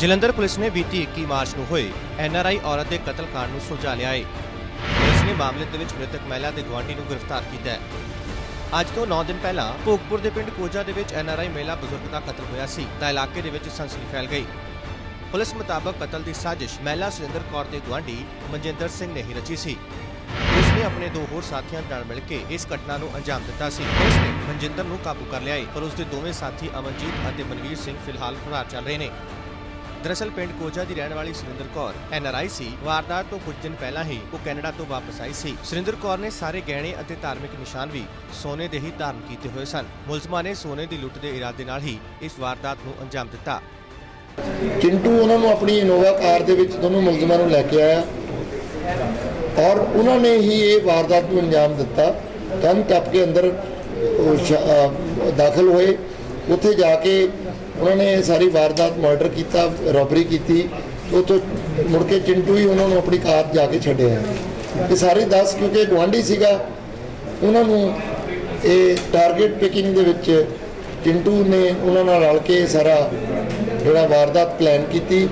Jalandhar police ਨੇ ਬੀਤੀ 21 March ਨੂੰ ਹੋਏ ਐਨਆਰਆਈ ਔਰਤ ਦੇ ਕਤਲ ਕਾਂਡ ਨੂੰ ਸੁਲਝਾ ਲਿਆ ਹੈ ਪੁਲਿਸ ਨੇ ਮਾਮਲੇ ਦੇ ਵਿੱਚ ਮ੍ਰਿਤਕ ਮਹਿਲਾ ਦੇ ਗੁਆਂਢੀ ਨੂੰ ਗ੍ਰਿਫਤਾਰ ਕੀਤਾ ਹੈ। ਅੱਜ ਤੋਂ 9 ਦਿਨ ਪਹਿਲਾਂ ਭੋਗਪੁਰ ਦੇ ਪਿੰਡ ਕੋਜਾ ਦੇ ਵਿੱਚ ਐਨਆਰਆਈ ਮਹਿਲਾ ਬਜ਼ੁਰਗ ਦਾ ਕਤਲ ਹੋਇਆ ਸੀ ਤਾਂ ਇਲਾਕੇ ਦੇ ਵਿੱਚ ਸਨਸਨੀ ਫੈਲ ਗਈ। ਪੁਲਿਸ ਮੁਤਾਬਕ ਕਤਲ ਦੀ ਸਾਜ਼ਿਸ਼ ਮਹਿਲਾ ਸੁਰਿੰਦਰ ਕੌਰ ਦੇ ਗੁਆਂਢੀ ਮਨਜਿੰਦਰ ਸਿੰਘ ਨੇ ਹੀ ਰਚੀ ਸੀ। ਉਸ ਨੇ ਆਪਣੇ ਦੋ ਹੋਰ ਸਾਥੀਆਂ ਨਾਲ ਮਿਲ ਕੇ ਇਸ ਘਟਨਾ ਨੂੰ ਅੰਜਾਮ ਦਿੱਤਾ ਸੀ। ਪੁਲਿਸ ਨੇ ਮਨਜਿੰਦਰ ਨੂੰ ਕਾਬੂ ਕਰ ਲਿਆ ਹੈ ਪਰ ਉਸ ਦੇ ਦੋਵੇਂ ਸਾਥੀ ਅਮਨਜੀਤ ਅਤੇ ਮਨਵੀਰ ਸਿੰਘ ਫਿਲਹਾਲ ਫਰਾਰ ਚੱਲ ਰਹੇ ਨੇ। ਦਰਅਸਲ ਪਿੰਡ ਕੋਜਾ ਦੀ ਰਹਿਣ ਵਾਲੀ ਸੁਰਿੰਦਰ ਕੌਰ ਐਨਆਰਆਈ ਸੀ। ਵਾਰਦਾਤ ਤੋਂ ਕੁਝ ਦਿਨ ਪਹਿਲਾਂ ਹੀ ਉਹ ਕੈਨੇਡਾ ਤੋਂ ਵਾਪਸ ਆਈ ਸੀ। ਸੁਰਿੰਦਰ ਕੌਰ ਨੇ ਸਾਰੇ ਗਹਿਣੇ ਅਤੇ ਧਾਰਮਿਕ ਨਿਸ਼ਾਨ ਵੀ ਸੋਨੇ ਦੇ ਹੀ ਧਾਰਨ ਕੀਤੇ ਹੋਏ ਸਨ। ਮੁਲਜ਼ਮਾਂ ਨੇ ਸੋਨੇ ਦੀ ਲੁੱਟ ਦੇ ਇਰਾਦੇ ਨਾਲ ਹੀ ਇਸ ਵਾਰਦਾਤ ਨੂੰ ਅੰਜਾਮ ਦਿੱਤਾ। ਚਿੰਟੂ, ਉਹਨਾਂ ਨੂੰ ਆਪਣੀ ਇਨੋਵਾ ਕਾਰ ਦੇ ਵਿੱਚ ਦੋਨੋਂ ਮੁਲਜ਼ਮਾਂ ਨੂੰ ਲੈ ਕੇ ਆਇਆ ਔਰ ਉਹਨਾਂ ਨੇ ਹੀ ਇਹ ਵਾਰਦਾਤ ਨੂੰ ਅੰਜਾਮ ਦਿੱਤਾ। ਕੰਨ ਟੱਪ ਕੇ ਅੰਦਰ ਦਾਖਲ ਹੋਏ। ਉੱਥੇ ਜਾ ਕੇ ਉਹਨਾਂ ਨੇ ਸਾਰੀ ਵਾਰਦਾਤ ਮਰਡਰ ਕੀਤਾ ਰੋਬਰੀ ਕੀਤੀ, ਉੱਥੋਂ ਮੁੜ ਕੇ ਚਿੰਟੂ ਹੀ ਉਹਨਾਂ ਨੂੰ ਆਪਣੀ ਕਾਰ ਜਾ ਕੇ ਛੱਡਿਆ। ਇਹ ਸਾਰੇ 10 ਕਿਉਂਕਿ ਗੁਆਂਢੀ ਸੀਗਾ, ਉਹਨਾਂ ਨੂੰ ਇਹ ਟਾਰਗੇਟ ਪਿਕਿੰਗ ਦੇ ਵਿੱਚ ਚਿੰਟੂ ਨੇ ਉਹਨਾਂ ਨਾਲ ਰਲ ਕੇ ਸਾਰਾ ਜਿਹੜਾ ਵਾਰਦਾਤ ਪਲਾਨ ਕੀਤੀ।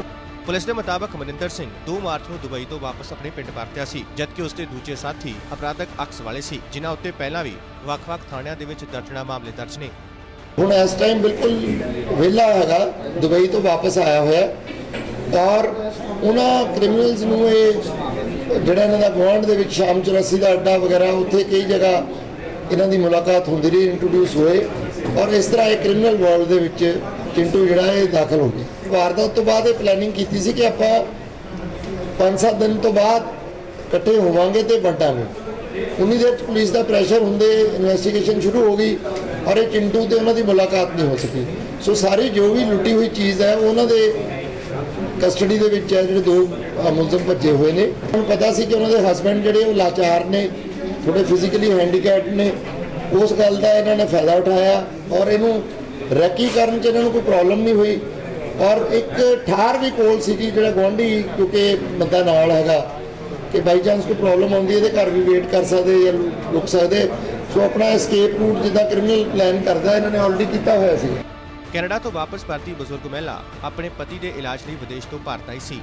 ਪੁਲਿਸ ਦੇ ਮੁਤਾਬਕ ਮਨਿੰਦਰ ਸਿੰਘ 2 ਮਾਰਚ ਨੂੰ ਦੁਬਈ ਤੋਂ ਵਾਪਸ ਆਪਣੇ ਪਿੰਡ ਪਰਤਿਆ ਸੀ, ਜਦਕਿ ਉਸ ਦੇ ਦੂਜੇ ਸਾਥੀ ਅਪਰਾਧਕ ਅਕਸ ਵਾਲੇ ਸੀ, ਜਿਨ੍ਹਾਂ ਉੱਤੇ ਪਹਿਲਾਂ ਵੀ ਵੱਖ-ਵੱਖ ਥਾਣਿਆਂ ਦੇ ਵਿੱਚ ਦਰਜਨਾ ਮਾਮਲੇ ਦਰਜ ਨੇ। ਹੁਣ ਇਸ ਟਾਈਮ ਬਿਲਕੁਲ ਵਿਹਲਾ ਹੈਗਾ, ਦੁਬਈ ਤੋਂ ਵਾਪਸ ਆਇਆ ਹੋਇਆ। ਔਰ ਉਹਨਾਂ ਕ੍ਰਿਮੀਨਲਸ ਨੂੰ ਇਹ ਜਿਹੜਾ ਇਹਨਾਂ ਦਾ ਗੁਆਂਢ ਦੇ ਵਿੱਚ ਸ਼ਾਮ 84 ਦਾ ਅੱਡਾ ਵਗੈਰਾ, ਉੱਥੇ ਕਈ ਜਗ੍ਹਾ ਇਹਨਾਂ ਦੀ ਮੁਲਾਕਾਤ ਹੁੰਦੀ ਰਹੀ ਇੰਟਰੋਡਿਊਸ ਹੋਏ। ਔਰ ਇਸ ਤਰ੍ਹਾਂ ਇਹ ਕ੍ਰਿਮੀਨਲ ਵਰਲਡ ਦੇ ਵਿੱਚ ਚਿੰਟੂ ਜਿਹੜਾ ਇਹ ਦਾਖਲ ਹੋ ਗਿਆ। ਵਾਰਦਾਤ ਤੋਂ ਬਾਅਦ ਇਹ ਪਲੈਨਿੰਗ ਕੀਤੀ ਸੀ ਕਿ ਆਪਾਂ 5-7 ਦਿਨ ਤੋਂ ਬਾਅਦ ਇਕੱਠੇ ਹੋਵਾਂਗੇ ਤੇ ਵੰਡਾਂਗੇ ਉਨੀ ਦੇਰ 'ਚ ਪੁਲਿਸ ਦਾ ਪ੍ਰੈਸ਼ਰ ਹੁੰਦੇ ਇਨਵੈਸਟੀਗੇਸ਼ਨ ਸ਼ੁਰੂ ਹੋ ਗਈ। ਔਰ ਇਹ ਚਿੰਟੂ ਤੇ ਉਹਨਾਂ ਦੀ ਮੁਲਾਕਾਤ ਨਹੀਂ ਹੋ ਸਕੀ। ਸੋ ਸਾਰੀ ਜੋ ਵੀ ਲੁੱਟੀ ਹੋਈ ਚੀਜ਼ ਹੈ, ਉਹਨਾਂ ਦੇ ਕਸਟਡੀ ਦੇ ਵਿੱਚ ਹੈ, ਜਿਹੜੇ ਦੋ ਮੁਲਜ਼ਮ ਭੱਜੇ ਹੋਏ ਨੇ। ਉਹਨੂੰ ਪਤਾ ਸੀ ਕਿ ਉਹਨਾਂ ਦੇ ਹਸਬੰਡ ਜਿਹੜੇ ਉਹ ਲਾਚਾਰ ਨੇ ਥੋੜੇ ਫਿਜ਼ੀਕਲੀ ਹੈਂਡੀਕੈਪ ਨੇ। ਉਸ ਗੱਲ ਦਾ ਇਹਨਾਂ ਨੇ ਫਾਇਦਾ ਉਠਾਇਆ ਔਰ ਇਹਨੂੰ ਰੈਕੀ ਕਰਨ 'ਚ ਇਹਨਾਂ ਨੂੰ ਕੋਈ ਪ੍ਰੋਬਲਮ ਨਹੀਂ ਹੋਈ। ਔਰ ਇੱਕ ਠਾਰ ਵੀ ਕੋਲ ਸੀਗੀ ਜਿਹੜਾ ਗੁਆਂਢੀ, ਕਿਉਂਕਿ ਬੰਦਾ ਨਾਲ ਹੈਗਾ, ਕਿ ਬਾਈ ਚਾਂਸ ਕੋਈ ਪ੍ਰੋਬਲਮ ਆਉਂਦੀ ਹੈ, ਇਹਦੇ ਘਰ ਵੀ ਵੇਟ ਕਰ ਸਕਦੇ ਜਾਂ ਲੁ- ਲੁਕ ਸਕਦੇ। ਸੋ ਆਪਣਾ ਐਸਕੇਪ ਰੂਟ ਜਿੱਦਾਂ ਕ੍ਰਿਮੀਨਲ ਪਲਾਨ ਕਰਦਾ, ਇਹਨਾਂ ਨੇ ਆਲਰੇਡੀ ਕੀਤਾ ਹੋਇਆ ਸੀ। ਕੈਨੇਡਾ ਤੋਂ ਵਾਪਸ ਪਰਤੀ ਬਜ਼ੁਰਗ ਮਹਿਲਾ ਆਪਣੇ ਪਤੀ ਦੇ ਇਲਾਜ ਲਈ ਵਿਦੇਸ਼ ਤੋਂ ਭਾਰਤ ਆਈ ਸੀ।